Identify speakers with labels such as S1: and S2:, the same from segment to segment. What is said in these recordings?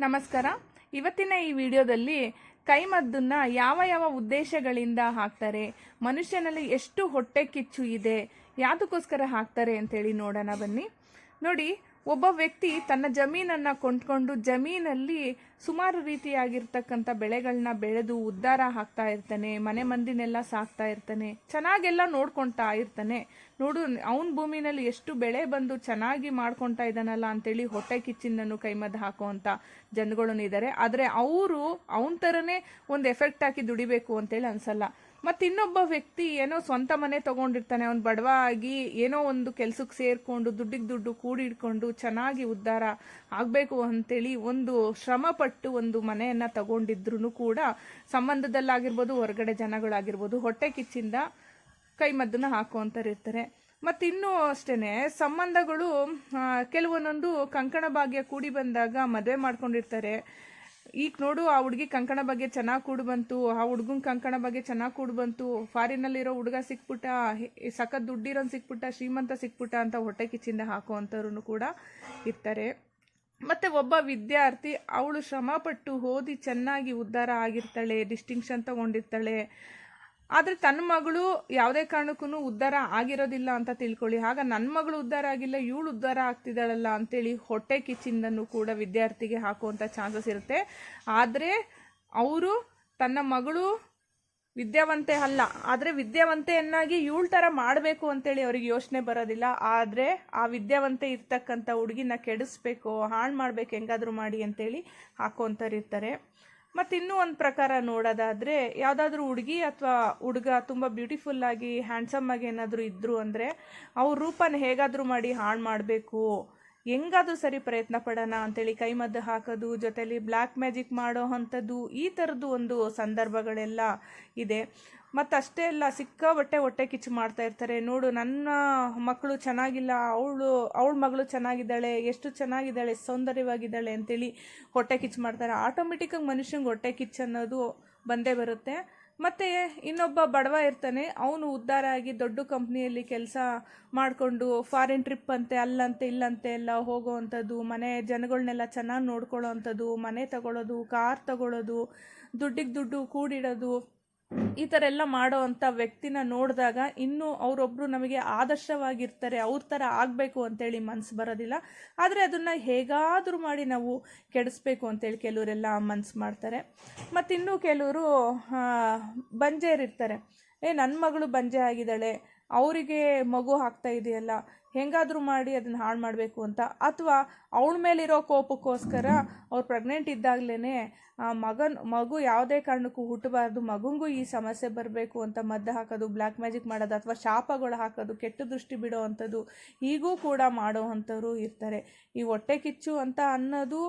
S1: ನಮಸ್ಕಾರ. ಇವತ್ತಿನ ಈ ವಿಡಿಯೋದಲ್ಲಿ ಕೈಮದ್ದನ್ನ ಯಾವ ಯಾವ ಉದ್ದೇಶಗಳಿಂದ ಹಾಕ್ತಾರೆ, ಮನುಷ್ಯನಲ್ಲಿ ಎಷ್ಟು ಹೊಟ್ಟೆ ಕಿಚ್ಚು ಇದೆ, ಯಾವುದಕ್ಕೋಸ್ಕರ ಹಾಕ್ತಾರೆ ಅಂತೇಳಿ ನೋಡೋಣ ಬನ್ನಿ. ನೋಡಿ ಒಬ್ಬ ವ್ಯಕ್ತಿ ತನ್ನ ಜಮೀನನ್ನು ಕೊಂಡ್ಕೊಂಡು ಜಮೀನಲ್ಲಿ ಸುಮಾರು ರೀತಿಯಾಗಿರ್ತಕ್ಕಂಥ ಬೆಳೆಗಳನ್ನ ಬೆಳೆದು ಉದ್ಧಾರ ಹಾಕ್ತಾ ಇರ್ತಾನೆ, ಮನೆ ಮಂದಿನೆಲ್ಲ ಸಾಕ್ತಾ ಇರ್ತಾನೆ, ಚೆನ್ನಾಗೆಲ್ಲ ನೋಡ್ಕೊಳ್ತಾ ಇರ್ತಾನೆ. ನೋಡು, ಅವನ ಭೂಮಿನಲ್ಲಿ ಎಷ್ಟು ಬೆಳೆ ಬಂದು ಚೆನ್ನಾಗಿ ಮಾಡ್ಕೊತಾ ಇದ್ದಾನಲ್ಲ ಅಂತೇಳಿ ಹೊಟ್ಟೆ ಕಿಚ್ಚಿನನ್ನು ಕೈಮದ್ದು ಹಾಕುವಂಥ ಜನಗಳು ಇದ್ದಾರೆ ಆದರೆ ಅವರು ಅವನ ಥರನೇ ಒಂದು ಎಫೆಕ್ಟ್ ಹಾಕಿ ದುಡಿಬೇಕು ಅಂತೇಳಿ ಅನ್ಸಲ್ಲ. ಮತ್ತು ಇನ್ನೊಬ್ಬ ವ್ಯಕ್ತಿ ಏನೋ ಸ್ವಂತ ಮನೆ ತಗೊಂಡಿರ್ತಾನೆ, ಅವ್ನು ಬಡವ ಆಗಿ ಏನೋ ಒಂದು ಕೆಲ್ಸಕ್ಕೆ ಸೇರಿಕೊಂಡು ದುಡ್ಡಿಗೆ ದುಡ್ಡು ಕೂಡಿಡ್ಕೊಂಡು ಚೆನ್ನಾಗಿ ಉದ್ಧಾರ ಆಗಬೇಕು ಅಂತೇಳಿ ಒಂದು ಶ್ರಮಪಟ್ಟು ಒಂದು ಮನೆಯನ್ನು ತಗೊಂಡಿದ್ರು ಕೂಡ ಸಂಬಂಧದಲ್ಲಾಗಿರ್ಬೋದು, ಹೊರಗಡೆ ಜನಗಳಾಗಿರ್ಬೋದು, ಹೊಟ್ಟೆ ಕಿಚ್ಚಿಂದ ಕೈಮದ್ದನ್ನ ಹಾಕುವಂಥವ್ರು ಇರ್ತಾರೆ. ಮತ್ತು ಇನ್ನೂ ಅಷ್ಟೇ ಸಂಬಂಧಗಳು ಕೆಲವೊಂದೊಂದು ಕಂಕಣ ಭಾಗ್ಯ ಕೂಡಿ ಬಂದಾಗ ಮದುವೆ ಮಾಡ್ಕೊಂಡಿರ್ತಾರೆ. ಈಗ ನೋಡು, ಆ ಹುಡುಗಿ ಕಂಕಣ ಬಗ್ಗೆ ಚೆನ್ನಾಗಿ ಕೂಡು ಬಂತು, ಆ ಹುಡುಗನ ಕಂಕಣ ಬಗ್ಗೆ ಚೆನ್ನಾಗಿ ಕೂಡು ಬಂತು, ಫಾರಿನಲ್ಲಿರೋ ಹುಡುಗ ಸಿಕ್ಬಿಟ್ಟ ಸಖತ್ ದುಡ್ಡಿರೋನ್ ಸಿಕ್ಬಿಟ್ಟ, ಶ್ರೀಮಂತ ಸಿಕ್ಬಿಟ್ಟ ಅಂತ ಹೊಟ್ಟೆ ಕಿಚ್ಚಿಂದ ಹಾಕುವಂಥವ್ರು ಕೂಡ ಇರ್ತಾರೆ. ಮತ್ತೆ ಒಬ್ಬ ವಿದ್ಯಾರ್ಥಿ, ಅವಳು ಶ್ರಮಪಟ್ಟು ಓದಿ ಚೆನ್ನಾಗಿ ಉದ್ಧಾರ ಆಗಿರ್ತಾಳೆ ಡಿಸ್ಟಿಂಕ್ಷನ್ ತಗೊಂಡಿರ್ತಾಳೆ ಆದರೆ ತನ್ನ ಮಗಳು ಯಾವುದೇ ಕಾರಣಕ್ಕೂ ಉದ್ಧಾರ ಆಗಿರೋದಿಲ್ಲ ಅಂತ ತಿಳ್ಕೊಳ್ಳಿ. ಆಗ ನನ್ನ ಮಗಳು ಉದ್ಧಾರ ಆಗಿಲ್ಲ, ಇವಳು ಉದ್ಧಾರ ಆಗ್ತಿದ್ದಾಳಲ್ಲ ಅಂತೇಳಿ ಹೊಟ್ಟೆ ಕಿಚ್ಚಿಂದನ್ನು ಕೂಡ ವಿದ್ಯಾರ್ಥಿಗೆ ಹಾಕುವಂಥ ಚಾನ್ಸಸ್ ಇರುತ್ತೆ. ಆದರೆ ಅವರು ತನ್ನ ಮಗಳು ವಿದ್ಯಾವಂತೆ ಅಲ್ಲ, ಆದರೆ ವಿದ್ಯಾವಂತೆಯನ್ನಾಗಿ ಇವಳ ಥರ ಮಾಡಬೇಕು ಅಂತೇಳಿ ಅವ್ರಿಗೆ ಯೋಚನೆ ಬರೋದಿಲ್ಲ. ಆದರೆ ಆ ವಿದ್ಯಾವಂತೆ ಇರ್ತಕ್ಕಂಥ ಹುಡುಗಿನ ಕೆಡಿಸ್ಬೇಕು, ಹಾಳು ಮಾಡ್ಬೇಕು, ಹೆಂಗಾದ್ರೂ ಮಾಡಿ ಅಂತೇಳಿ ಹಾಕೋಂಥವ್ರು ಇರ್ತಾರೆ. ಮತ್ತು ಇನ್ನೂ ಒಂದು ಪ್ರಕಾರ ನೋಡೋದಾದರೆ, ಯಾವುದಾದ್ರೂ ಹುಡುಗಿ ಅಥವಾ ಹುಡುಗ ತುಂಬ ಬ್ಯೂಟಿಫುಲ್ ಆಗಿ ಹ್ಯಾಂಡ್ಸಮ್ ಆಗಿ ಏನಾದರೂ ಇದ್ದರು ಅಂದರೆ, ಅವ್ರ ರೂಪನ ಹೇಗಾದರೂ ಮಾಡಿ ಹಾಳು ಮಾಡಬೇಕು. ಹೆಂಗಾದ್ರೂ ಸರಿ ಪ್ರಯತ್ನ ಪಡೋಣ ಅಂತೇಳಿ ಕೈಮದ್ದು ಹಾಕೋದು ಜೊತೆಯಲ್ಲಿ ಬ್ಲ್ಯಾಕ್ ಮ್ಯಾಜಿಕ್ ಮಾಡೋ ಅಂಥದ್ದು, ಈ ಥರದ್ದು ಒಂದು ಸಂದರ್ಭಗಳೆಲ್ಲ ಇದೆ. ಮತ್ತು ಅಷ್ಟೇ ಅಲ್ಲ ಸಿಕ್ಕಾಬಟ್ಟೆ ಹೊಟ್ಟೆ ಕಿಚ್ಚು ಮಾಡ್ತಾ ಇರ್ತಾರೆ. ನೋಡು, ನನ್ನ ಮಕ್ಕಳು ಚೆನ್ನಾಗಿಲ್ಲ, ಅವಳು, ಅವಳ ಮಗಳು ಚೆನ್ನಾಗಿದ್ದಾಳೆ, ಎಷ್ಟು ಚೆನ್ನಾಗಿದ್ದಾಳೆ, ಸೌಂದರ್ಯವಾಗಿದ್ದಾಳೆ ಅಂತೇಳಿ ಹೊಟ್ಟೆ ಕಿಚ್ಚು ಮಾಡ್ತಾರೆ. ಆಟೋಮೆಟಿಕ್ಕಾಗಿ ಮನುಷ್ಯಂಗೆ ಹೊಟ್ಟೆ ಕಿಚ್ಚು ಅನ್ನೋದು ಬಂದೇ ಬರುತ್ತೆ. ಮತ್ತು ಇನ್ನೊಬ್ಬ ಬಡವ ಇರ್ತಾನೆ, ಅವನು ಉದ್ಧಾರ ಆಗಿ ದೊಡ್ಡ ಕಂಪ್ನಿಯಲ್ಲಿ ಕೆಲಸ ಮಾಡಿಕೊಂಡು ಫಾರಿನ್ ಟ್ರಿಪ್ ಅಂತೆ, ಅಲ್ಲಂತೆ, ಇಲ್ಲಂತೆ ಎಲ್ಲ ಹೋಗೋವಂಥದ್ದು, ಮನೆ ಜನಗಳನ್ನೆಲ್ಲ ಚೆನ್ನಾಗಿ ನೋಡ್ಕೊಳ್ಳೋ ಅಂಥದ್ದು ಮನೆ ತಗೊಳ್ಳೋದು ಕಾರ್ ತಗೊಳ್ಳೋದು ದುಡ್ಡಿಗೆ ದುಡ್ಡು ಕೂಡಿಡೋದು. ಈ ಥರ ಎಲ್ಲ ಮಾಡೋ ಅಂಥ ವ್ಯಕ್ತಿನ ನೋಡಿದಾಗ ಇನ್ನೂ ಅವರೊಬ್ಬರು ನಮಗೆ ಆದರ್ಶವಾಗಿರ್ತಾರೆ, ಅವ್ರ ಥರ ಆಗಬೇಕು ಅಂತೇಳಿ ಮನ್ಸು ಬರೋದಿಲ್ಲ. ಆದರೆ ಅದನ್ನು ಹೇಗಾದರೂ ಮಾಡಿ ನಾವು ಕೆಡಿಸ್ಬೇಕು ಅಂತೇಳಿ ಕೆಲವರೆಲ್ಲ ಮನ್ಸು ಮಾಡ್ತಾರೆ. ಮತ್ತೆ ಇನ್ನೂ ಕೆಲವರು ಬಂಜೇರಿರ್ತಾರೆ. ಏ ನನ್ನ ಮಗಳು ಬಂಜೆ ಆಗಿದ್ದಾಳೆ, ಅವರಿಗೆ ಮಗು ಆಗ್ತಾ ಇದೆಯಲ್ಲ ಹೆಂಗಾದರೂ ಮಾಡಿ ಅದನ್ನು ಹಾಳು ಮಾಡಬೇಕು ಅಂತ. ಅಥವಾ ಅವಳ ಮೇಲಿರೋ ಕೋಪಕ್ಕೋಸ್ಕರ ಅವ್ರು ಪ್ರೆಗ್ನೆಂಟ್ ಇದ್ದಾಗಲೇ ಮಗನ್, ಮಗು ಯಾವುದೇ ಕಾರಣಕ್ಕೂ ಹುಟ್ಟಬಾರ್ದು ಮಗುಂಗೂ ಈ ಸಮಸ್ಯೆ ಬರಬೇಕು ಅಂತ ಮದ್ದು ಹಾಕೋದು ಬ್ಲ್ಯಾಕ್ ಮ್ಯಾಜಿಕ್ ಮಾಡೋದು, ಅಥವಾ ಶಾಪಗಳು ಹಾಕೋದು, ಕೆಟ್ಟ ದೃಷ್ಟಿ ಬಿಡೋ ಅಂಥದ್ದು, ಈಗೂ ಕೂಡ ಮಾಡೋ ಅಂಥವ್ರು ಇರ್ತಾರೆ. ಈ ಹೊಟ್ಟೆ ಕಿಚ್ಚು ಅಂತ ಅನ್ನೋದು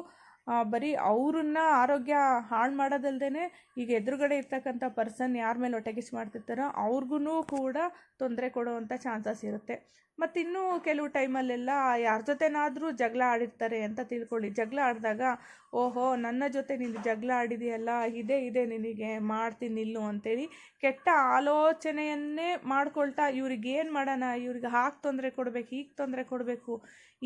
S1: ಬರೀ ಅವ್ರನ್ನ ಆರೋಗ್ಯ ಹಾಳು ಮಾಡೋದಲ್ದೇ ಈಗ ಎದುರುಗಡೆ ಇರ್ತಕ್ಕಂಥ ಪರ್ಸನ್ ಯಾರ ಮೇಲೆ ಒಟಗಿಸಿ ಮಾಡ್ತಿರ್ತಾರೋ ಅವ್ರಿಗೂ ಕೂಡ ತೊಂದರೆ ಕೊಡುವಂಥ ಚಾನ್ಸಸ್ ಇರುತ್ತೆ. ಮತ್ತು ಇನ್ನೂ ಕೆಲವು ಟೈಮಲ್ಲೆಲ್ಲ ಯಾರ ಜೊತೆನಾದರೂ ಜಗಳ ಆಡಿರ್ತಾರೆ ಅಂತ ತಿಳ್ಕೊಳ್ಳಿ. ಜಗಳ ಆಡಿದಾಗ, ಓಹೋ, ನನ್ನ ಜೊತೆ ನೀನು ಜಗಳ ಆಡಿದೆಯಲ್ಲ, ಇದೇ, ಇದೆ ನಿನಗೆ, ಮಾಡ್ತೀನಿ, ನಿಲ್ಲು ಅಂತೇಳಿ ಕೆಟ್ಟ ಆಲೋಚನೆಯನ್ನೇ ಮಾಡ್ಕೊಳ್ತಾ ಇವ್ರಿಗೆ ಏನು ಮಾಡೋಣ, ಇವ್ರಿಗೆ ಹಾಗೆ ತೊಂದರೆ ಕೊಡಬೇಕು, ಹೀಗೆ ತೊಂದರೆ ಕೊಡಬೇಕು,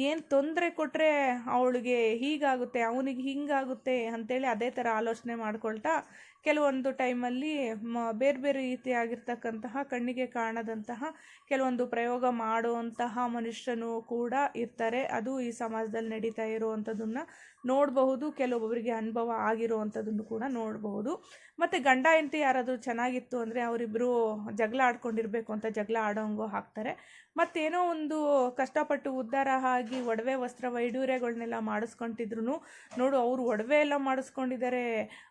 S1: ಏನು ತೊಂದರೆ ಕೊಟ್ಟರೆ ಅವಳಿಗೆ ಹೀಗಾಗುತ್ತೆ, ಅವನಿಗೆ ಹಿಂಗಾಗುತ್ತೆ ಅಂತೇಳಿ ಅದೇ ಥರ ಆಲೋಚನೆ ಮಾಡ್ಕೊಳ್ತಾ ಕೆಲವೊಂದು ಟೈಮಲ್ಲಿ ಮ, ಬೇರೆ ಬೇರೆ ರೀತಿಯಾಗಿರ್ತಕ್ಕಂತಹ ಕಣ್ಣಿಗೆ ಕಾಣದಂತಹ ಕೆಲವೊಂದು ಪ್ರಯೋಗ ಮಾಡುವಂತಹ ಮನುಷ್ಯನು ಕೂಡ ಇರ್ತಾರೆ. ಅದು ಈ ಸಮಾಜದಲ್ಲಿ ನಡೀತಾ ಇರುವಂಥದ್ದನ್ನು ನೋಡಬಹುದು, ಕೆಲವೊಬ್ಬರಿಗೆ ಅನುಭವ ಆಗಿರುವಂಥದ್ದನ್ನು ಕೂಡ ನೋಡಬಹುದು. ಮತ್ತು ಗಂಡ ಹೆಂಡತಿ ಯಾರಾದರೂ ಚೆನ್ನಾಗಿತ್ತು ಅಂದರೆ ಅವರಿಬ್ಬರು ಜಗಳ ಆಡ್ಕೊಂಡಿರಬೇಕು ಅಂತ ಜಗಳ ಆಡೋಂಗೋ ಹಾಕ್ತಾರೆ. ಮತ್ತೇನೋ ಒಂದು ಕಷ್ಟಪಟ್ಟು ಉದ್ಧಾರ ಆಗಿ ಒಡವೆ, ವಸ್ತ್ರ ವೈಡೂರ್ಯಗಳನ್ನೆಲ್ಲ ಮಾಡಿಸ್ಕೊಂತಿದ್ರು ನೋಡು, ಅವರು ಒಡವೆ ಎಲ್ಲ ಮಾಡಿಸ್ಕೊಂಡಿದ್ದಾರೆ,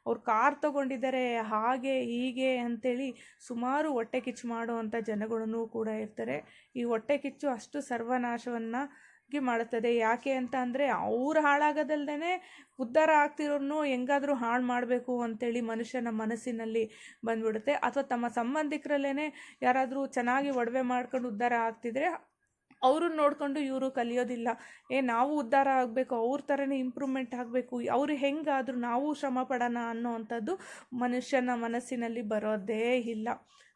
S1: ಅವ್ರು ಕಾರ್ ತಗೊಂಡಿದ್ದಾರೆ, ಹಾಗೆ, ಹೀಗೆ ಅಂಥೇಳಿ ಸುಮಾರು ಹೊಟ್ಟೆ ಕಿಚ್ಚು ಮಾಡುವಂಥ ಜನಗಳೂ ಕೂಡ ಇರ್ತಾರೆ. ಈ ಹೊಟ್ಟೆ ಕಿಚ್ಚು ಅಷ್ಟು ಸರ್ವನಾಶವನ್ನು ಮಾಡುತ್ತದೆ. ಯಾಕೆ ಅಂತ ಅಂದರೆ, ಅವ್ರು ಹಾಳಾಗೋದಲ್ದೇ ಉದ್ಧಾರ ಆಗ್ತಿರೋನು ಹೆಂಗಾದರೂ ಹಾಳು ಮಾಡಬೇಕು ಅಂತೇಳಿ ಮನುಷ್ಯನ ಮನಸ್ಸಿನಲ್ಲಿ ಬಂದ್ಬಿಡುತ್ತೆ. ಅಥವಾ ತಮ್ಮ ಸಂಬಂಧಿಕರಲ್ಲೇ ಯಾರಾದರೂ ಚೆನ್ನಾಗಿ ಒಡವೆ ಮಾಡ್ಕೊಂಡು ಉದ್ಧಾರ ಆಗ್ತಿದ್ರೆ ಅವ್ರನ್ನ ನೋಡಿಕೊಂಡು ಇವರು ಕಲಿಯೋದಿಲ್ಲ. ಏ, ನಾವು ಉದ್ಧಾರ ಆಗಬೇಕು, ಅವ್ರ ಥರನೇ ಇಂಪ್ರೂವ್ಮೆಂಟ್ ಆಗಬೇಕು, ಅವರು ಹೆಂಗಾದರೂ ನಾವು ಶ್ರಮ ಪಡೋಣ ಅನ್ನೋ ಮನುಷ್ಯನ ಮನಸ್ಸಿನಲ್ಲಿ ಬರೋದೇ ಇಲ್ಲ.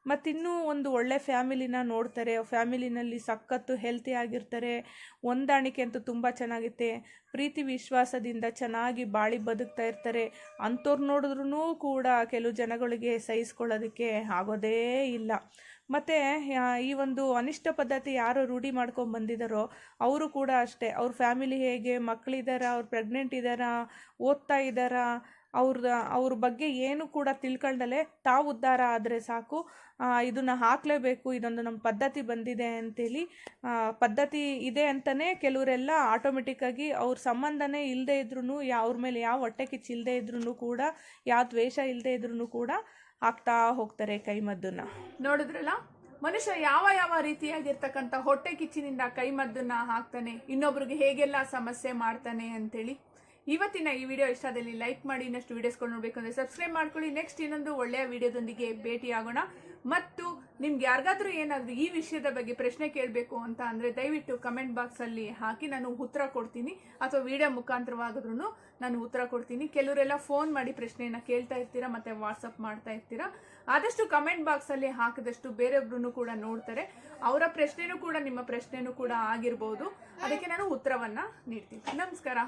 S1: ಮತ್ತಿನ್ನೂ ಒಂದು ಒಳ್ಳೆ ಫ್ಯಾಮಿಲಿನ ನೋಡ್ತಾರೆ, ಫ್ಯಾಮಿಲಿನಲ್ಲಿ ಸಖತ್ತು ಹೆಲ್ತಿ ಆಗಿರ್ತಾರೆ, ಹೊಂದಾಣಿಕೆ ಅಂತೂ ತುಂಬ ಚೆನ್ನಾಗಿತ್ತೆ. ಪ್ರೀತಿ ವಿಶ್ವಾಸದಿಂದ ಚೆನ್ನಾಗಿ ಬಾಳಿ ಬದುಕ್ತಾ ಇರ್ತಾರೆ. ಅಂಥವ್ರು ನೋಡಿದ್ರೂ ಕೂಡ ಕೆಲವು ಜನಗಳಿಗೆ ಸಹಿಸ್ಕೊಳ್ಳೋದಕ್ಕೆ ಆಗೋದೇ ಇಲ್ಲ. ಮತ್ತು ಈ ಒಂದು ಅನಿಷ್ಟ ಪದ್ಧತಿ ಯಾರು ರೂಢಿ ಮಾಡ್ಕೊಂಡು ಬಂದಿದ್ದಾರೋ ಅವರು ಕೂಡ ಅಷ್ಟೇ. ಅವ್ರ ಫ್ಯಾಮಿಲಿ ಹೇಗೆ ಮಕ್ಕಳಿದಾರಾ ಅವ್ರು ಪ್ರೆಗ್ನೆಂಟ್ ಇದ್ದಾರಾ ಓದ್ತಾ ಇದ್ದಾರಾ ಅವ್ರ ಅವ್ರ ಬಗ್ಗೆ ಏನು ಕೂಡ ತಿಳ್ಕೊಂಡಲೆ ತಾವು ಉದ್ಧಾರ ಆದರೆ ಸಾಕು. ಇದನ್ನು ಹಾಕಲೇಬೇಕು, ಇದೊಂದು ನಮ್ಮ ಪದ್ಧತಿ ಬಂದಿದೆ ಅಂತೇಳಿ. ಪದ್ಧತಿ ಇದೆ ಅಂತಲೇ ಕೆಲವರೆಲ್ಲ ಆಟೋಮೆಟಿಕ್ಕಾಗಿ ಅವ್ರ ಸಂಬಂಧನೇ ಇಲ್ಲದೇ ಇದ್ರೂ ಅವ್ರ ಮೇಲೆ ಯಾವ ಹೊಟ್ಟೆ ಕಿಚ್ಚು ಇದ್ರೂ ಕೂಡ ಯಾವ ದ್ವೇಷ ಇಲ್ಲದೆ ಇದ್ರೂ ಕೂಡ ಹಾಕ್ತಾ ಹೋಗ್ತಾರೆ ಕೈಮದ್ದನ್ನು. ನೋಡಿದ್ರಲ್ಲ? ಮನುಷ್ಯ ಯಾವ ಯಾವ ರೀತಿಯಾಗಿರ್ತಕ್ಕಂಥ ಹೊಟ್ಟೆ ಕಿಚ್ಚಿನಿಂದ ಕೈಮದ್ದನ್ನ ಹಾಕ್ತಾನೆ, ಇನ್ನೊಬ್ರಿಗೆ ಹೇಗೆಲ್ಲ ಸಮಸ್ಯೆ ಮಾಡ್ತಾನೆ ಅಂತೇಳಿ. ಇವತ್ತಿನ ಈ ವಿಡಿಯೋ ಇಷ್ಟದಲ್ಲಿ ಲೈಕ್ ಮಾಡಿ, ಇನ್ನಷ್ಟು ವಿಡಿಯೋಸ್ಗಳು ನೋಡಬೇಕು ಅಂದರೆ ಸಬ್ಸ್ಕ್ರೈಬ್ ಮಾಡ್ಕೊಳ್ಳಿ. ನೆಕ್ಸ್ಟ್ ಇನ್ನೊಂದು ಒಳ್ಳೆಯ ವಿಡಿಯೋದೊಂದಿಗೆ ಭೇಟಿ ಆಗೋಣ ಮತ್ತು ನಿಮ್ಗೆ ಯಾರಿಗಾದ್ರೂ ಏನಾದರೂ ಈ ವಿಷಯದ ಬಗ್ಗೆ ಪ್ರಶ್ನೆ ಕೇಳಬೇಕು ಅಂತ ಅಂದರೆ ದಯವಿಟ್ಟು ಕಮೆಂಟ್ ಬಾಕ್ಸಲ್ಲಿ ಹಾಕಿ ನಾನು ಉತ್ತರ ಕೊಡ್ತೀನಿ. ಅಥವಾ ವಿಡಿಯೋ ಮುಖಾಂತರವಾದ್ರೂ ನಾನು ಉತ್ತರ ಕೊಡ್ತೀನಿ. ಕೆಲವರೆಲ್ಲ ಫೋನ್ ಮಾಡಿ ಪ್ರಶ್ನೆಯನ್ನು ಕೇಳ್ತಾ ಇರ್ತೀರಾ, ಮತ್ತು ವಾಟ್ಸಪ್ ಮಾಡ್ತಾ ಇರ್ತೀರಾ? ಆದಷ್ಟು ಕಮೆಂಟ್ ಬಾಕ್ಸಲ್ಲಿ ಹಾಕಿದಷ್ಟು ಬೇರೆಯೊಬ್ರು ಕೂಡ ನೋಡ್ತಾರೆ. ಅವರ ಪ್ರಶ್ನೆನೂ ಕೂಡ ನಿಮ್ಮ ಪ್ರಶ್ನೆನೂ ಕೂಡ ಆಗಿರ್ಬೋದು. ಅದಕ್ಕೆ ನಾನು ಉತ್ತರವನ್ನು ನೀಡ್ತೀನಿ. ನಮಸ್ಕಾರ.